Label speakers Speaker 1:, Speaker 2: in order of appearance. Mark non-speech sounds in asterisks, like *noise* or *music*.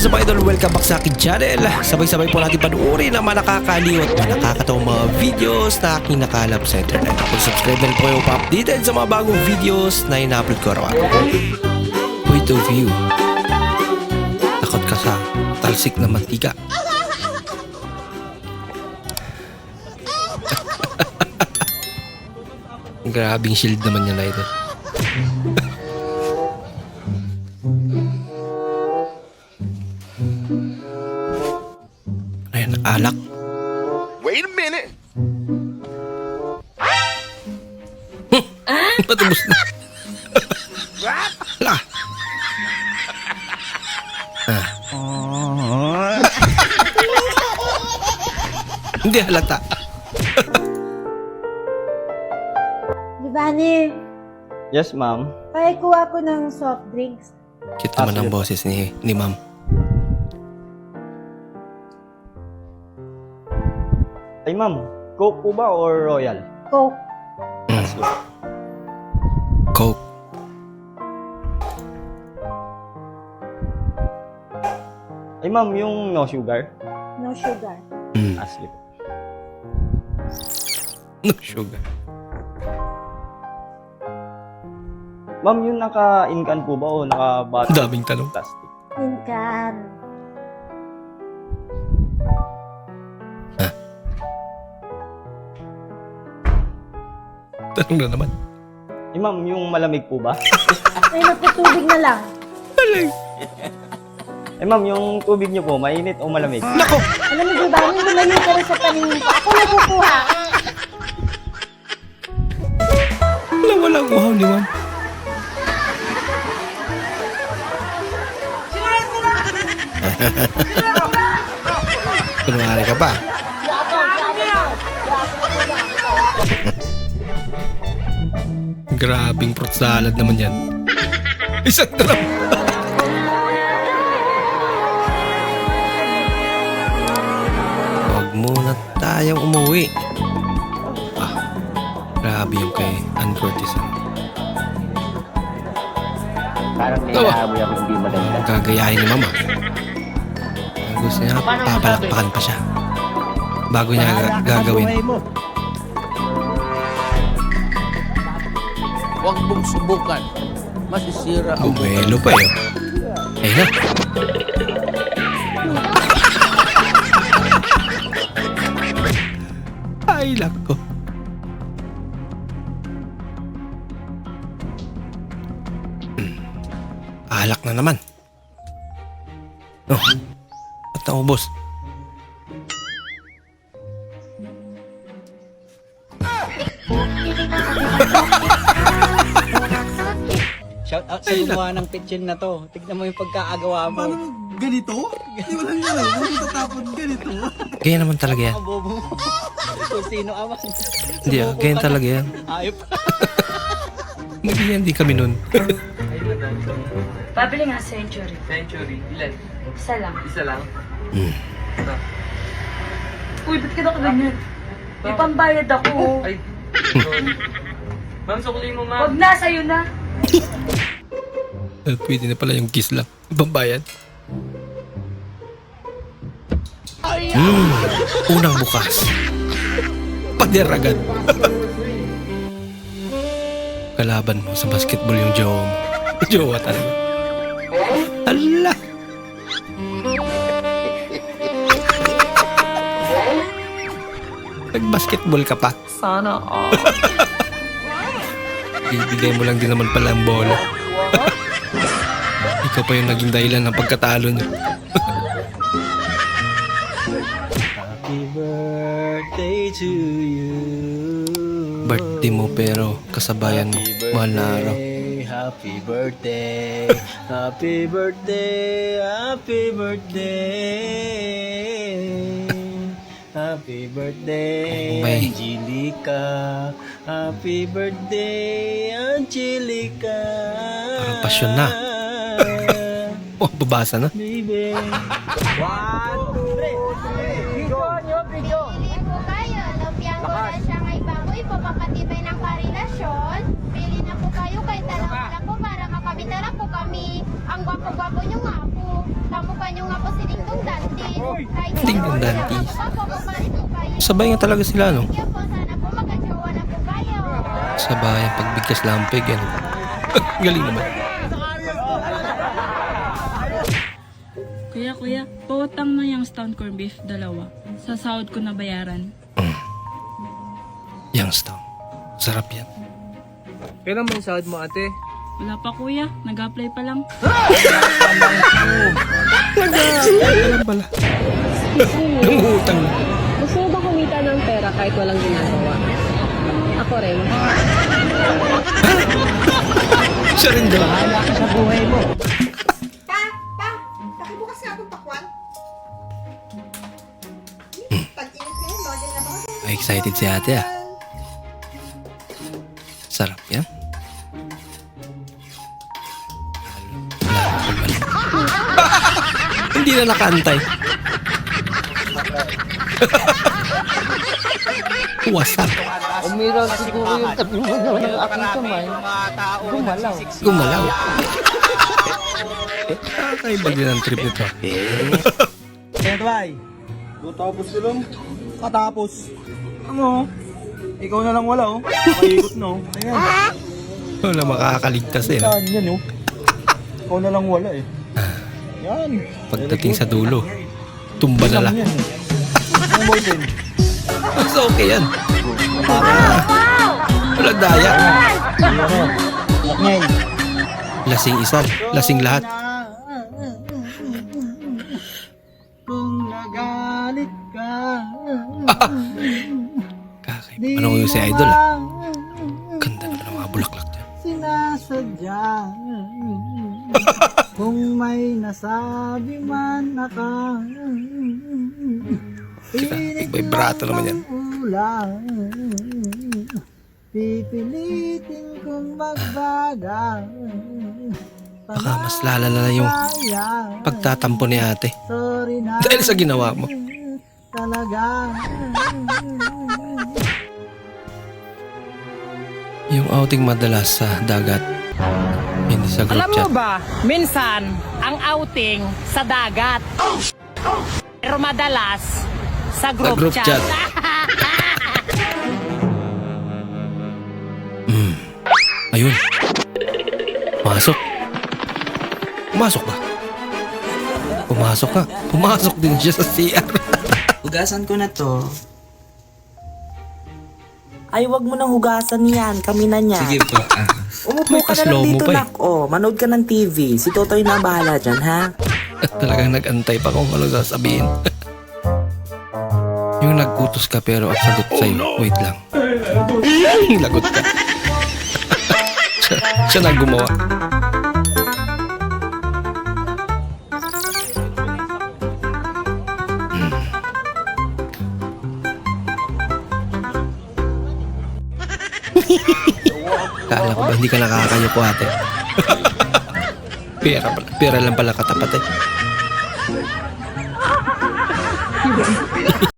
Speaker 1: is up idol? Welcome back sa akin channel. Sabay-sabay po natin panuorin ang mga nakakaliw at mga nakakatawang mga videos na aking nakalap sa internet. Kung subscribe na po kayo pa-updated sa mga bagong videos na ina-upload ko araw-araw. Point of view. Takot ka sa talsik na mantika. *laughs* Grabing shield naman niya na ito. Ayan, alak.
Speaker 2: Wait a minute. *laughs*
Speaker 1: Patubos na. Hala. Ah. *laughs* Hindi halata.
Speaker 3: Giovanni,
Speaker 4: Yes, ma'am.
Speaker 3: pakikuha ko ng soft drinks.
Speaker 1: Cute naman ang boses ni, ni ma'am.
Speaker 4: Ay, ma'am. Coke po ba or Royal?
Speaker 3: Coke.
Speaker 1: Coke.
Speaker 4: Ay, ma'am, yung no sugar?
Speaker 3: No sugar.
Speaker 1: Mm.
Speaker 4: Asli po.
Speaker 1: No sugar.
Speaker 4: Ma'am, yung naka-incan po ba o naka-bottle?
Speaker 1: Daming tanong.
Speaker 4: Plastic.
Speaker 3: In *laughs*
Speaker 1: Tanong na naman.
Speaker 4: Ay, ma'am, yung malamig po ba? *laughs*
Speaker 3: Ay, naputubig na lang.
Speaker 4: Ay, ma'am, yung tubig niyo po, mainit o malamig?
Speaker 1: Nako!
Speaker 3: Alam mo, Giovanni, lumayo ka rin sa paningin ko. Ako na kukuha.
Speaker 1: Wala, walang uhaw ni ma'am. Kunwari ka pa. Grabing fruit salad naman yan. *laughs* Isang trap. Huwag muna tayong umuwi. Ah, grabe yung kay Ann Curtis. ah.
Speaker 5: Parang naamoy ako hindi maganda.
Speaker 1: Gagayahin ni Mama. Gusto niya, papalakpakan pa siya. Bago niya ga- gagawin.
Speaker 6: Huwag mong subukan. Masisira ang
Speaker 1: Bumelo pa eh. Na. Ay, lako. Hmm. Alak na naman. Oh. At naubos.
Speaker 7: Out sa gumawa ng pitchin na to. Tignan mo yung pagkaagawa mo.
Speaker 8: ganito? Hindi mo lang yan eh. Kung tatapon ganito.
Speaker 1: Ganyan naman talaga yan.
Speaker 7: Ang bobo mo. *laughs* Kung sino aman.
Speaker 1: Hindi ah, ganyan talaga yan.
Speaker 7: Ayop. *laughs*
Speaker 1: Nagigyan din kami nun.
Speaker 9: Pabili nga century.
Speaker 6: Century. Ilan?
Speaker 9: Isa lang.
Speaker 6: Isa lang?
Speaker 1: Hmm.
Speaker 9: Uy, ba't ka nakaganyan? May pambayad ako.
Speaker 6: Ay. *laughs* Ma'am, sukli mo,
Speaker 9: Huwag na, sa'yo na.
Speaker 1: Eh, Pwede na pala yung kiss lang. Pambayad. Hmm, unang bukas. Pader agad. Kalaban mo sa basketball yung jowa mo. Jowa talaga. Ala! Nag-basketball ka pa.
Speaker 9: Sana all.
Speaker 1: Bibigay mo lang din naman pala ang bola. Ikaw pa yung naging dahilan ng pagkatalo niyo.
Speaker 7: Happy birthday to you.
Speaker 1: Birthday mo pero kasabayan mo. Mahal na araw.
Speaker 7: Happy birthday. Happy birthday. Happy birthday. Happy birthday,
Speaker 1: May.
Speaker 7: Angelica. Happy birthday, Angelica.
Speaker 1: Parang pasyon na. Oh, babasa na.
Speaker 7: Baby. One, two, three. Video.
Speaker 10: Pili po kayo. Lumpia ko na siya ngay baboy po papatibay ng karelasyon. Pili na po kayo kay dalawa na po para makabitara po kami. Ang gwapo-gwapo nyo nga po. Kamukha nyo nga hindi
Speaker 1: Dante.
Speaker 10: ako papapapalik ko kayo.
Speaker 1: Sabay nga talaga sila, no?
Speaker 10: Po, po po.
Speaker 1: Sabay ang pagbigkas lampig, yan. *laughs* Galing naman.
Speaker 9: Kuya, pautang na yung stone corn beef, dalawa. Sa sahod ko na bayaran. *clears throat*
Speaker 1: Youngstown. Sarap yan.
Speaker 7: Kailan ba yung sahod mo, ate?
Speaker 9: Wala pa kuya, nag-apply pa lang. *laughs*
Speaker 1: Alam pala. Nangutang na.
Speaker 3: Gusto mo ba kumita ng pera kahit walang ginagawa? Ako rin. *laughs*
Speaker 1: Siya rin daw.
Speaker 10: Pa,
Speaker 1: excited si ate ah. Sarap yan. *laughs* Hindi na nakantay. *laughs* Wasak.
Speaker 7: Umiral siguro yung tabi mo na yung aking kamay. Gumalaw.
Speaker 1: Gumalaw. *laughs* Kakaiba din ang trip nito.
Speaker 4: Kaya bay, tapos ko lang. Katapos. Ano? Ikaw na lang wala oh. Nakaikot no. Ayan. *laughs*
Speaker 1: Wala makakaligtas eh. no?
Speaker 4: Saan yan oh. Ikaw na lang wala eh. Yan.
Speaker 1: Pagdating sa dulo, tumba na lang.
Speaker 4: Yan. Ang boyfriend.
Speaker 1: Mas okay yan. Para wala daya.
Speaker 4: Ano? Ngayon.
Speaker 1: Lasing isa, lasing lahat. Si Idol ah. Ganda naman ng mga bulaklak dyan.
Speaker 7: sinasadya. *laughs* Kung may nasabi man ako,
Speaker 1: Vibrato naman yan.
Speaker 7: ulang. Pipilitin kong magbaga.
Speaker 1: Baka mas lalala yung pagtatampo ni ate. Dahil sa ginawa mo.
Speaker 7: Talaga.
Speaker 1: Yung outing madalas sa dagat. Hindi sa group
Speaker 11: Alam
Speaker 1: chat.
Speaker 11: mo ba, minsan, ang outing sa dagat. Pero madalas, sa group,
Speaker 1: group
Speaker 11: chat.
Speaker 1: chat. *laughs* Hmm. Ayun. Pumasok. Pumasok ba? Pumasok ka. Pumasok din siya sa CR.
Speaker 12: Hugasan ko na to. Ay, wag mo nang hugasan yan. Kami na niya.
Speaker 1: Sige po.
Speaker 12: Umupo
Speaker 1: May
Speaker 12: ka na lang dito,
Speaker 1: pa eh.
Speaker 12: nak. Oh, manood ka ng TV. Si Totoy na bahala dyan, ha? *laughs*
Speaker 1: Talagang nag-antay pa kung ano sasabihin. *laughs* yung nagkutos ka pero ang sagot sa'yo, wait lang. Lagot ka. *laughs* siya, siya na gumawa. *laughs* Kala ko ba hindi ka nakakayoko ate? pera, pera lang pala katapat eh.